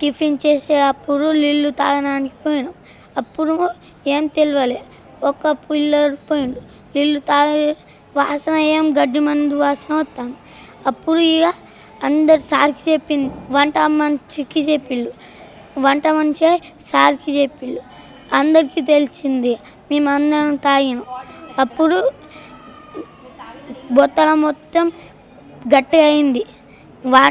Tiffin చేసేటప్పుడు నీళ్ళు తాగడానికి పోయినాం. అప్పుడు ఏం తెలియలే ఒక పిల్లడు పోయిండు. నీళ్ళు తాగి వాసన ఏం గడ్డి మందు వాసన వస్తుంది అప్పుడు ఇక అందరు సార్కి చెప్పింది. వంట మంచికి చెప్పిళ్ళు. వంట మంచిగా సార్కి చెప్పిళ్ళు. అందరికీ తెలిసింది. మేము అందరం తాగినాం. అప్పుడు బొత్తల మొత్తం గట్టిగా అయింది. వా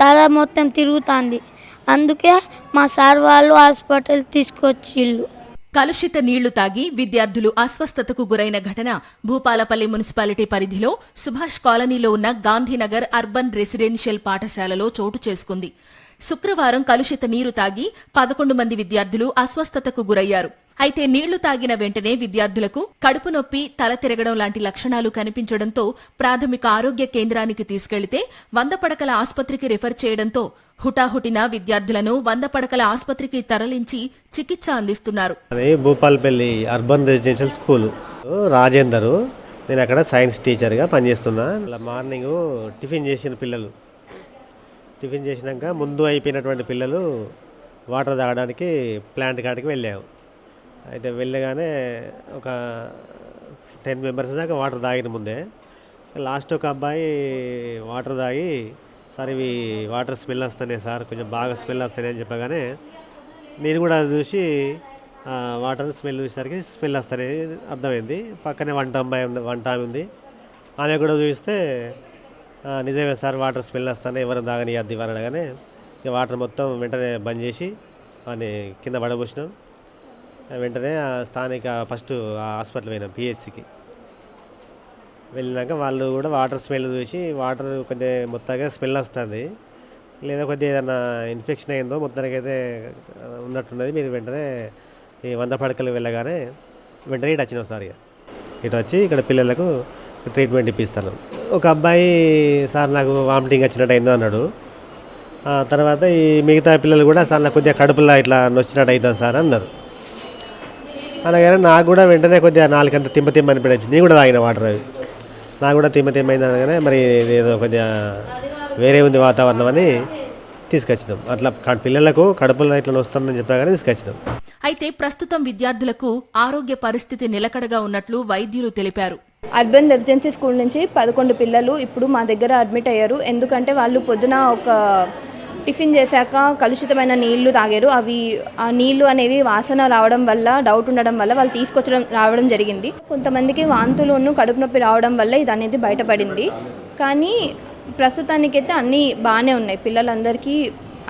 తల మొత్తం తిరుగుతుంది. అందుకే మా సార్ వాళ్ళు హాస్పిటల్ తీసుకొచ్చిళ్ళు. కలుషిత నీళ్ళు తాగి విద్యార్థులు అస్వస్థతకు గురైన ఘటన భూపాలపల్లి మున్సిపాలిటీ పరిధిలో సుభాష్ కాలనీలో ఉన్న గాంధీనగర్ అర్బన్ రెసిడెన్షియల్ పాఠశాలలో చోటు చేసుకుంది. శుక్రవారం కలుషిత నీరు తాగి పదకొండు మంది విద్యార్థులు అస్వస్థతకు గురయ్యారు. అయితే నీళ్ళు తాగిన వెంటనే విద్యార్థులకు కడుపు నొప్పి తల తిరగడం లాంటి లక్షణాలు కనిపించడంతో ప్రాథమిక ఆరోగ్య కేంద్రానికి తీసుకెళ్ళితే వంద పడకల ఆసుపత్రికి రిఫర్ చేయడంతో హుటాహుటిన విద్యార్థులను వంద పడకల ఆసుపత్రికి తరలించి చికిత్స అందిస్తున్నారు. అదే Bhupalpally urban residential school. Rajender నేను అక్కడ సైన్స్ టీచర్గా పనిచేస్తున్నా. మార్నింగ్ టిఫిన్ చేసిన పిల్లలు. టిఫిన్ చేసినాక ముందు అయిపోయినటువంటి పిల్లలు వాటర్ తాగడానికి ప్లాంట్ కాడికి వెళ్ళాము అయితే వెళ్ళగానే ఒక టెన్ మెంబర్స్ దాకా వాటర్ తాగిన ముందే లాస్ట్ ఒక అబ్బాయి వాటర్ తాగి సార్ ఇవి వాటర్ స్మెల్ వస్తున్నాయి సార్ కొంచెం బాగా స్మెల్ వస్తున్నాయి అని చెప్పగానే నేను కూడా అది చూసి వాటర్ స్మెల్ చూసేసరికి స్మెల్ వస్తాయి అర్థమైంది. పక్కనే వంట అమ్మాయి ఉంది వంట ఆమె ఉంది. ఆమె కూడా చూస్తే నిజమే సార్ వాటర్ స్మెల్ వస్తాను ఎవరు తాగని అద్ది అనగానే ఇక వాటర్ మొత్తం వెంటనే బంద్ చేసి అని కింద పడబోసినాం. వెంటనే ఆ స్థానిక ఫస్ట్ హాస్పిటల్ పోయినాం పిహెచ్సికి. వెళ్ళినాక వాళ్ళు కూడా వాటర్ స్మెల్ చూసి వాటర్ కొద్దిగా మొత్తంగా స్మెల్ వస్తుంది. లేదా కొద్దిగా ఏదైనా ఇన్ఫెక్షన్ అయిందో మొత్తానికి అయితే ఉన్నట్టున్నది. మీరు వెంటనే ఈ వంద పడకలు వెళ్ళగానే వెంటనే ఇటు వచ్చినాం సార్ ఇక. ఇటు వచ్చి ఇక్కడ పిల్లలకు ట్రీట్మెంట్ ఇప్పిస్తాను. ఒక అబ్బాయి సార్ నాకు వామిటింగ్ వచ్చినట్టు అయిందో అన్నాడు. తర్వాత ఈ మిగతా పిల్లలు కూడా సార్ నాకు కొద్దిగా కడుపులో ఇట్లా నొచ్చినట్టు అవుతుంది సార్ అన్నారు. అలాగే నాకు కూడా వెంటనే కొద్దిగా నాలుగంత తిమ్మ తిమ్మ అనిపించింది. నేను కూడా తాగిన వాటర్ అవి. నాకు కూడా తిమ్మ తిమ్మ అయింది అనగానే మరి ఏదో కొద్దిగా వేరే ఉంది వాతావరణం అని తీసుకొచ్చినాం. అట్లా పిల్లలకు కడుపులో ఇట్లా వస్తుందని చెప్పగానే తీసుకొచ్చినాం. అయితే ప్రస్తుతం విద్యార్థులకు ఆరోగ్య పరిస్థితి నిలకడగా ఉన్నట్లు వైద్యులు తెలిపారు. అర్బన్ రెసిడెన్సీ స్కూల్ నుంచి పదకొండు పిల్లలు ఇప్పుడు మా దగ్గర అడ్మిట్ అయ్యారు. ఎందుకంటే వాళ్ళు పొద్దున ఒక టిఫిన్ చేశాక కలుషితమైన నీళ్ళు తాగారు. అవి ఆ నీళ్ళు అనేవి వాసన రావడం వల్ల డౌట్ ఉండడం వల్ల వాళ్ళు తీసుకొచ్చడం రావడం జరిగింది. కొంతమందికి వాంతులను కడుపు నొప్పి రావడం వల్ల ఇది అనేది బయటపడింది. కానీ ప్రస్తుతానికైతే అన్నీ బాగానే ఉన్నాయి. పిల్లలందరికీ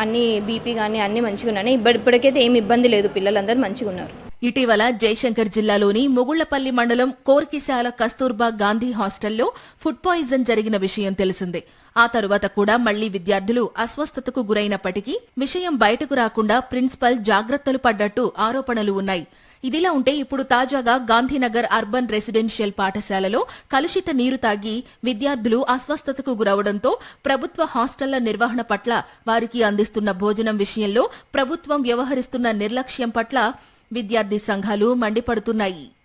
అన్ని బీపీ కానీ అన్నీ మంచిగా ఉన్నాయి ఇప్పటికైతే ఏమి ఇబ్బంది లేదు. పిల్లలందరూ మంచిగా ఉన్నారు ఇటీవల జయశంకర్ జిల్లాలోని ముగుళ్ళపల్లి మండలం కోర్కిశాల కస్తూర్బా గాంధీ హాస్టల్లో ఫుడ్ పాయిజన్ జరిగిన విషయం తెలిసిందే. ఆ తరువాత కూడా మళ్ళీ విద్యార్థులు అస్వస్థతకు గురైనప్పటికీ విషయం బయటకు రాకుండా ప్రిన్సిపల్ జాగ్రత్తలు పడ్డట్టు ఆరోపణలు ఉన్నాయి. ఇదిలా ఉంటే ఇప్పుడు తాజాగా గాంధీనగర్ అర్బన్ రెసిడెన్షియల్ పాఠశాలలో కలుషిత నీరు తాగి విద్యార్థులు అస్వస్థతకు గురవడంతో ప్రభుత్వ హాస్టళ్ళ నిర్వహణ పట్ల వారికి అందిస్తున్న భోజనం విషయంలో ప్రభుత్వం వ్యవహరిస్తున్న నిర్లక్ష్యం పట్ల విద్యార్థి సంఘాలు మండిపడుతున్నాయి.